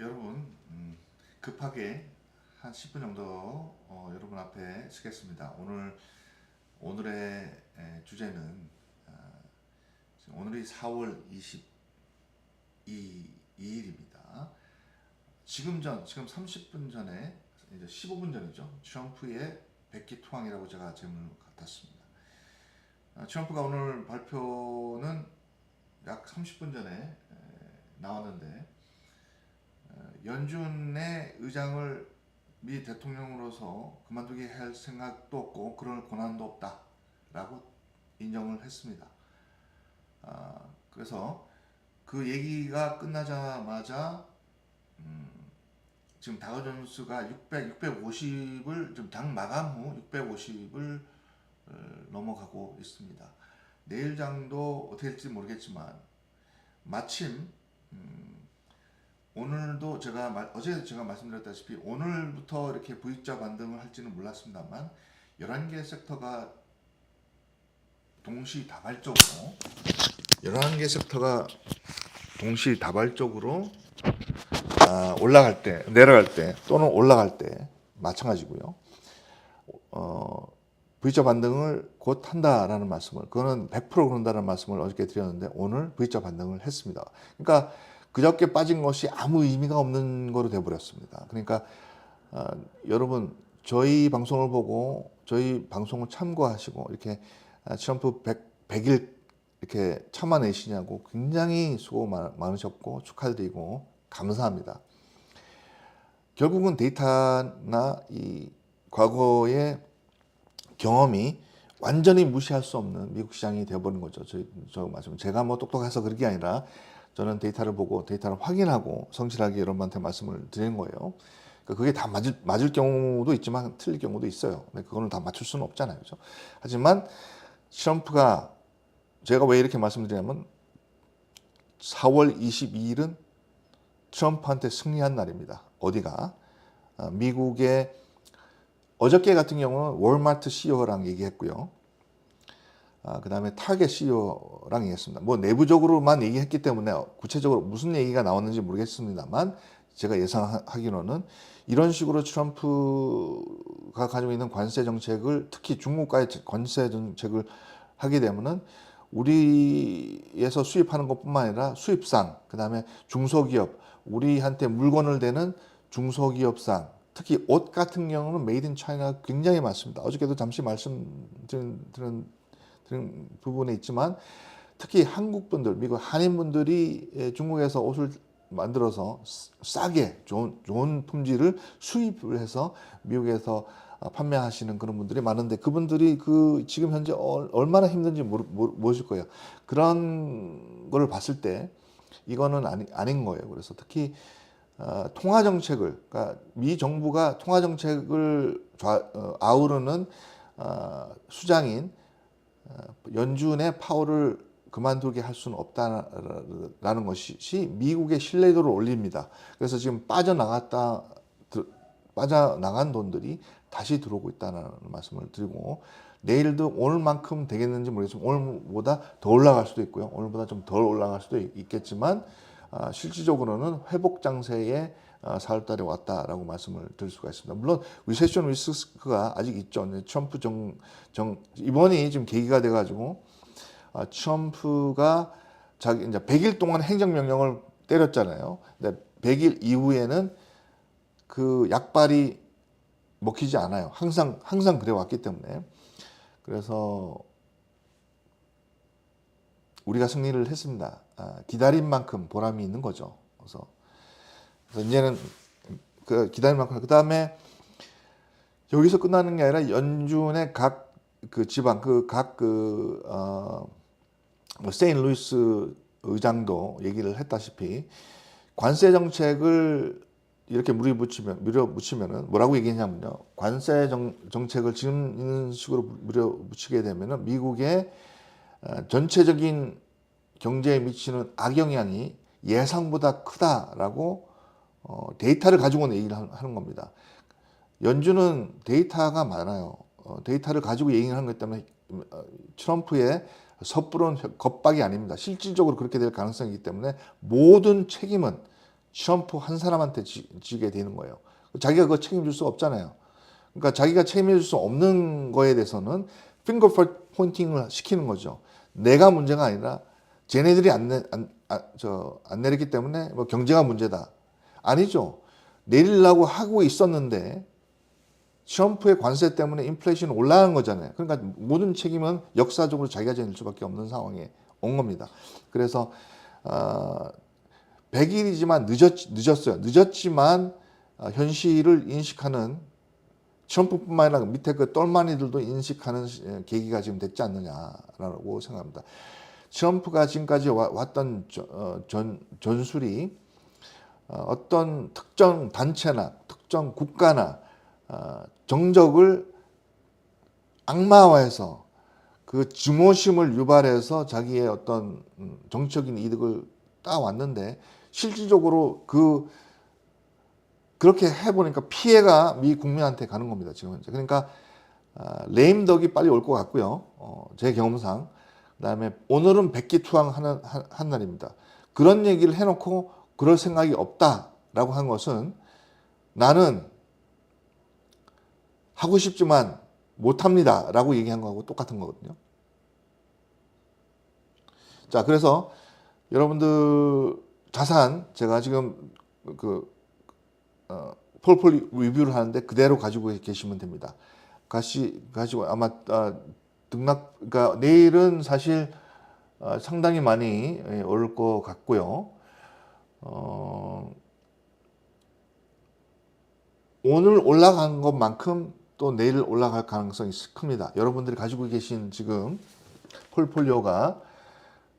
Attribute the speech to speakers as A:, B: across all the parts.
A: 여러분 음, 급하게 한 10분 정도 어, 여러분 앞에 서겠습니다. 오늘 오늘의 에, 주제는 아, 지금 오늘이 4월 22일입니다. 지금 전 지금 30분 전에 이제 15분 전이죠. 트럼프의 백기 투항이라고 제가 제목을 같았습니다. 아, 트럼프가 오늘 발표는 약 30분 전에 에, 나왔는데 어, 연준의 의장을 미 대통령으로서 그만두게 할 생각도 없고 그럴 권한도 없다라고 인정을 했습니다. 아, 그래서 그 얘기가 끝나자마자 음, 지금 다우 존스가 600, 650을 좀당 마감 후 650을 어, 넘어가고 있습니다. 내일 장도 어떻게 될지 모르겠지만 마침 음, 오늘도 제가 말- 어제 제가 말씀드렸다시피 오늘부터 이렇게 V자 반등을 할지는 몰랐습니다만 11개 섹터가 동시다발적으로 11개 섹터가 동시다발적으로 아, 올라갈 때, 내려갈 때 또는 올라갈 때 마찬가지고요. 어, V자 반등을 곧 한다라는 말씀을 그거는 100% 그런다는 말씀을 어저께 드렸는데 오늘 V자 반등을 했습니다. 그러니까 그저께 빠진 것이 아무 의미가 없는 거로 돼버렸습니다. 그러니까 어, 여러분 저희 방송을 보고 저희 방송을 참고하시고 이렇게 아, 트럼프 100, 100 일 이렇게 참아내시냐고 굉장히 수고 많- 많으셨고 축하드리고 감사합니다. 결국은 데이터나 이 과거의 경험이 완전히 무시할 수 없는 미국 시장이 되어버린 거죠. 저, 저 말씀. 제가 뭐 똑똑해서 그런 게 아니라 저는 데이터를 보고 데이터를 확인하고 성실하게 여러분한테 말씀을 드리는 거예요. 그러니까 그게 다 맞을, 맞을 경우도 있지만 틀릴 경우도 있어요. 근데 그거는 다 맞출 수는 없잖아요. 그죠? 하지만 트럼프가 제가 왜 이렇게 말씀드리냐면 4월 22일은 트럼프한테 승리한 날입니다. 어디가? 아, 미국의 어저께 같은 경우는 월마트 CEO랑 얘기했고요. 아, 그 다음에 타겟 CEO랑 얘기했습니다. 뭐 내부적으로만 얘기했기 때문에 구체적으로 무슨 얘기가 나왔는지 모르겠습니다만 제가 예상하기로는 이런 식으로 트럼프가 가지고 있는 관세 정책을 특히 중국과의 관세 정책을 하게 되면은 우리에서 수입하는 것뿐만 아니라 수입상 그 다음에 중소기업 우리한테 물건을 대는 중소기업상 특히 옷 같은 경우는 메이드 인 차이나가 굉장히 많습니다. 어저께도 잠시 말씀드린 드린 부분에 있지만 특히 한국 분들, 미국 한인 분들이 예, 중국에서 옷을 만들어서 싸게 좋은 좋은 품질을 수입을 해서 미국에서 아, 판매하시는 그런 분들이 많은데 그분들이 그 지금 현재 얼- 얼마나 힘든지 모르, 모르, 모르실 거예요. 그런 거를 봤을 때 이거는 아니, 아닌 거예요. 그래서 특히 어, 통화 정책을 그러니까 미 정부가 통화 정책을 좌, 어, 아우르는 어, 수장인 어, 연준의 파워를 그만두게 할 수는 없다라는 것이 미국의 신뢰도를 올립니다. 그래서 지금 빠져나갔다 들- 빠져나간 돈들이 다시 들어오고 있다는 말씀을 드리고 내일도 오늘만큼 되겠는지 모르겠지만 오늘보다 더 올라갈 수도 있고요. 오늘보다 좀 덜 올라갈 수도 있- 있겠지만 아, 실질적으로는 회복 장세에 아, 4월달에 왔다라고 말씀을 드릴 수가 있습니다. 물론 리세션 리스크가 아직 있죠. 트럼프 정, 정 이번이 지금 계기가 돼가지고 아, 트럼프가 자기 이제 100일 동안 행정명령을 때렸잖아요. 근데 100일 이후에는 그 약발이 먹히지 않아요. 항상 항상 그래 왔기 때문에 그래서 우리가 승리를 했습니다. 아, 기다린 만큼 보람이 있는 거죠. 그래서, 그래서 이제는 그 기다린 만큼 그 다음에 여기서 끝나는 게 아니라 연준의 각 그 지방 그 각그 어, 뭐 세인 루이스 의장도 얘기를 했다시피 관세 정책을 이렇게 물이 붙이면 밀어붙이면은 뭐라고 얘기했냐면요. 관세 정, 정책을 지금 있는 식으로 밀어붙이게 되면은 미국의 어, 전체적인 경제에 미치는 악영향이 예상보다 크다라고 어, 데이터를 가지고는 얘기를 하- 하는 겁니다. 연준은 데이터가 많아요. 어, 데이터를 가지고 얘기를 하는 것 때문에 어, 트럼프의 섣부른 겁박이 아닙니다. 실질적으로 그렇게 될 가능성이 있기 때문에 모든 책임은 트럼프 한 사람한테 지, 지게 되는 거예요. 자기가 그거 책임질 수 없잖아요. 그러니까 자기가 책임질 수 없는 거에 대해서는 핑거 포인팅을 시키는 거죠. 내가 문제가 아니라 쟤네들이 안, 내, 안, 아, 저, 안 내렸기 때문에 뭐 경제가 문제다. 아니죠. 내리려고 하고 있었는데 트럼프의 관세 때문에 인플레이션이 올라간 거잖아요. 그러니까 모든 책임은 역사적으로 자기가 질 수밖에 없는 상황에 온 겁니다. 그래서 어, 100일이지만 늦었, 늦었어요. 늦었지만 어, 현실을 인식하는 트럼프뿐만 아니라 밑에 그 똘마니들도 인식하는 시- 예, 계기가 지금 됐지 않느냐라고 생각합니다. 트럼프가 지금까지 와- 왔던 저- 어, 전, 전술이 어, 어떤 특정 단체나 특정 국가나 어, 정적을 악마화해서 그 증오심을 유발해서 자기의 어떤 음, 정치적인 이득을 따왔는데 실질적으로 그 그렇게 해보니까 피해가 미 국민한테 가는 겁니다 지금 현재. 그러니까 아, 레임덕이 빨리 올 것 같고요. 어, 제 경험상. 그다음에 오늘은 백기투항하는 한, 한 날입니다. 그런 얘기를 해놓고 그럴 생각이 없다라고 한 것은 나는 하고 싶지만 못합니다 라고 얘기한 거하고 똑같은 거거든요. 자, 그래서 여러분들 자산 제가 지금 그 어, 폴폴 리뷰를 하는데 그대로 가지고 계시면 됩니다. 가시 가지고 아마 아, 등락 그러니까 내일은 사실 어, 상당히 많이 예, 오를 것 같고요. 어, 오늘 올라간 것만큼 또 내일 올라갈 가능성이 큽니다. 여러분들이 가지고 계신 지금 폴폴리오가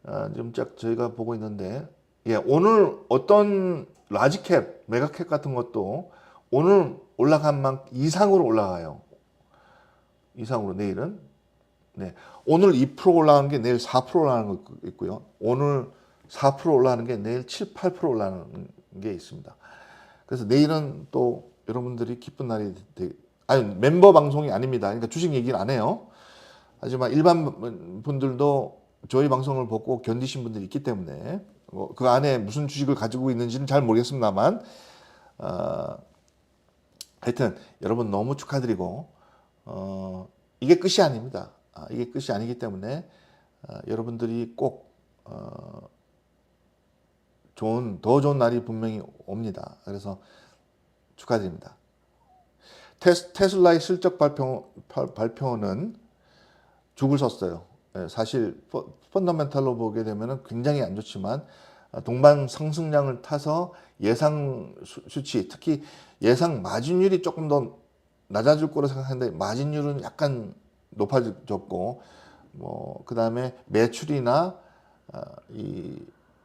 A: 어, 지금 쫙 저희가 보고 있는데 예, 오늘 어떤 라지캡, 메가캡 같은 것도 오늘 올라간 만 이상으로 올라가요. 이상으로 내일은 네. 오늘 2% 올라가는 게 내일 4% 올라가는 거 있고요. 오늘 4% 올라가는 게 내일 7, 8% 올라가는 게 있습니다. 그래서 내일은 또 여러분들이 기쁜 날이 되, 아니 멤버 방송이 아닙니다. 그러니까 주식 얘기는 안 해요. 하지만 일반 분들도 저희 방송을 보고 견디신 분들이 있기 때문에 뭐 그 안에 무슨 주식을 가지고 있는지는 잘 모르겠습니다만 어, 하여튼 여러분 너무 축하드리고 어, 이게 끝이 아닙니다. 아, 이게 끝이 아니기 때문에 어, 여러분들이 꼭 어, 좋은 더 좋은 날이 분명히 옵니다. 그래서 축하드립니다. 테슬라의 실적 발표, 발- 발표는 죽을 섰어요. 예, 사실 펀- 펀더멘탈로 보게 되면 굉장히 안 좋지만 아, 동반 상승량을 타서 예상 수- 수치, 특히 예상 마진율이 조금 더 낮아질 거로 생각하는데 마진율은 약간 높아졌고 뭐 그다음에 매출이나 아, 이,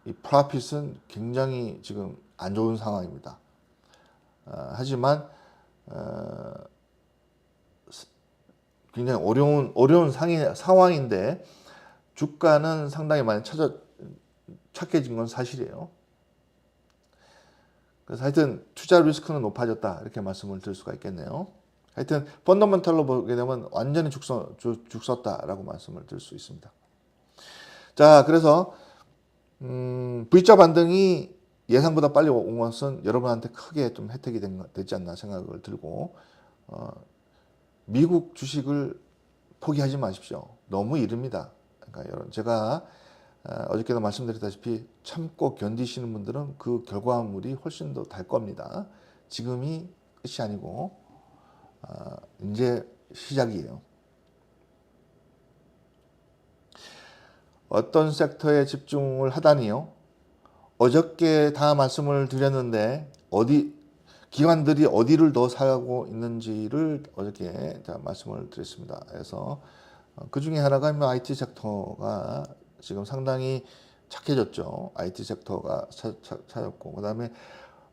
A: 이 프라핏은 굉장히 지금 안 좋은 상황입니다. 아, 하지만 어, 스- 굉장히 어려운 어려운 상이, 상황인데 주가는 상당히 많이 찾아 착해진 건 사실이에요. 그래서 하여튼 투자 리스크는 높아졌다 이렇게 말씀을 드릴 수가 있겠네요. 하여튼 펀더멘탈로 보게 되면 완전히 죽서, 죽, 죽섰다라고 말씀을 드릴 수 있습니다. 자, 그래서 음, V자 반등이 예상보다 빨리 온 것은 여러분한테 크게 좀 혜택이 된, 것- 되지 않나 생각을 들고 어, 미국 주식을 포기하지 마십시오. 너무 이릅니다. 그러니까 여러분 제가 어, 어저께도 말씀드렸다시피 참고 견디시는 분들은 그 결과물이 훨씬 더 달 겁니다. 지금이 끝이 아니고 아, 이제 시작이에요. 어떤 섹터에 집중을 하다니요? 어저께 다 말씀을 드렸는데 어디 기관들이 어디를 더 사고 있는지를 어저께 다 말씀을 드렸습니다. 그래서 어, 그 중에 하나가 뭐 IT 섹터가 지금 상당히 착해졌죠. IT 섹터가 찾았고 그다음에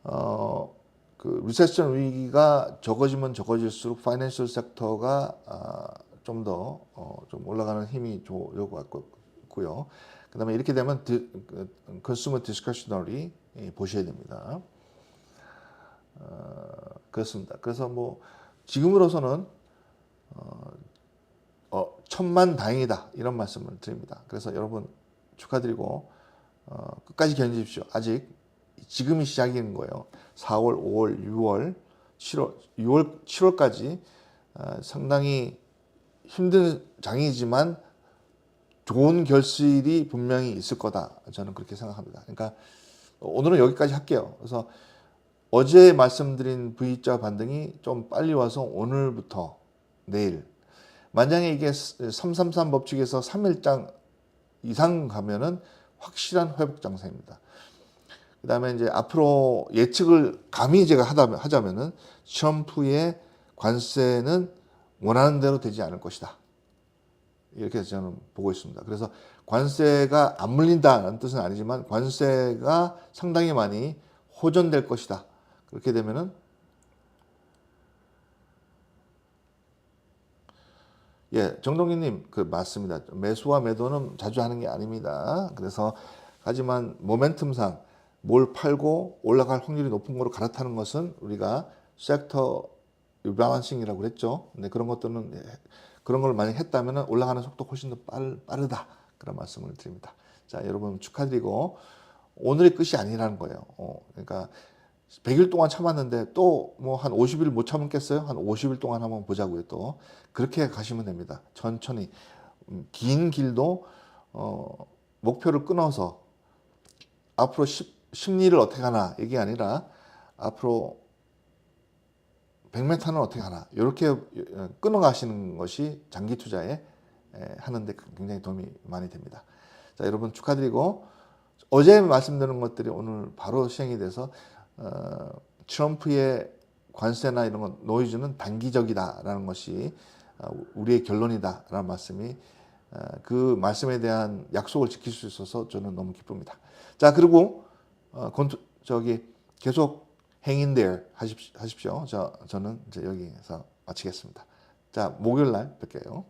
A: 어, 그 리세션 위기가 적어지면 적어질수록 파이낸셜 섹터가 아, 좀더 어, 좀 올라가는 힘이 좋을 것 같고 요. 그 다음에 이렇게 되면 디, 그, 컨슈머 디스커셔너리 보셔야 됩니다. 어, 그렇습니다. 그래서 뭐 지금으로서는 어, 어, 천만 다행이다 이런 말씀을 드립니다. 그래서 여러분 축하드리고 어, 끝까지 견디십시오. 아직 지금이 시작인 거예요. 4월, 5월, 6월, 7월, 6월, 7월까지 어, 상당히 힘든 장이지만 좋은 결실이 분명히 있을 거다. 저는 그렇게 생각합니다. 그러니까 오늘은 여기까지 할게요. 그래서 어제 말씀드린 V자 반등이 좀 빨리 와서 오늘부터 내일 만약에 이게 333 법칙에서 3일장 이상 가면은 확실한 회복 장세입니다. 그 다음에 이제 앞으로 예측을 감히 제가 하자면은 트럼프의 관세는 원하는 대로 되지 않을 것이다. 이렇게 저는 보고 있습니다. 그래서 관세가 안 물린다는 뜻은 아니지만 관세가 상당히 많이 호전될 것이다. 그렇게 되면은 예, 정동기님 그 맞습니다. 매수와 매도는 자주 하는 게 아닙니다. 그래서 하지만 모멘텀상 뭘 팔고 올라갈 확률이 높은 거로 갈아타는 것은 우리가 섹터 리바운싱이라고 그랬죠. 근데 그런 것들은 예, 그런 걸 많이 했다면 올라가는 속도 훨씬 더 빠르, 빠르다 그런 말씀을 드립니다. 자, 여러분 축하드리고 오늘의 끝이 아니라는 거예요. 어, 그러니까 100일 동안 참았는데 또 뭐 한 50일 못 참겠어요? 한 50일 동안 한번 보자고요. 또 그렇게 가시면 됩니다. 천천히 음, 긴 길도 어, 목표를 끊어서 앞으로 십, 심리를 어떻게 하나 이게 아니라 앞으로 100m는 어떻게 하나 이렇게 끊어 가시는 것이 장기 투자에 에, 하는데 굉장히 도움이 많이 됩니다. 자 여러분 축하드리고 어제 말씀드린 것들이 오늘 바로 시행이 돼서 어, 트럼프의 관세나 이런 것 노이즈는 단기적이다라는 것이 어, 우리의 결론이다라는 말씀이 어, 그 말씀에 대한 약속을 지킬 수 있어서 저는 너무 기쁩니다. 자 그리고 어, 저기 계속 in there 하십시오. 하십시오. 저 저는 이제 여기서 마치겠습니다. 자 목요일 날 뵐게요.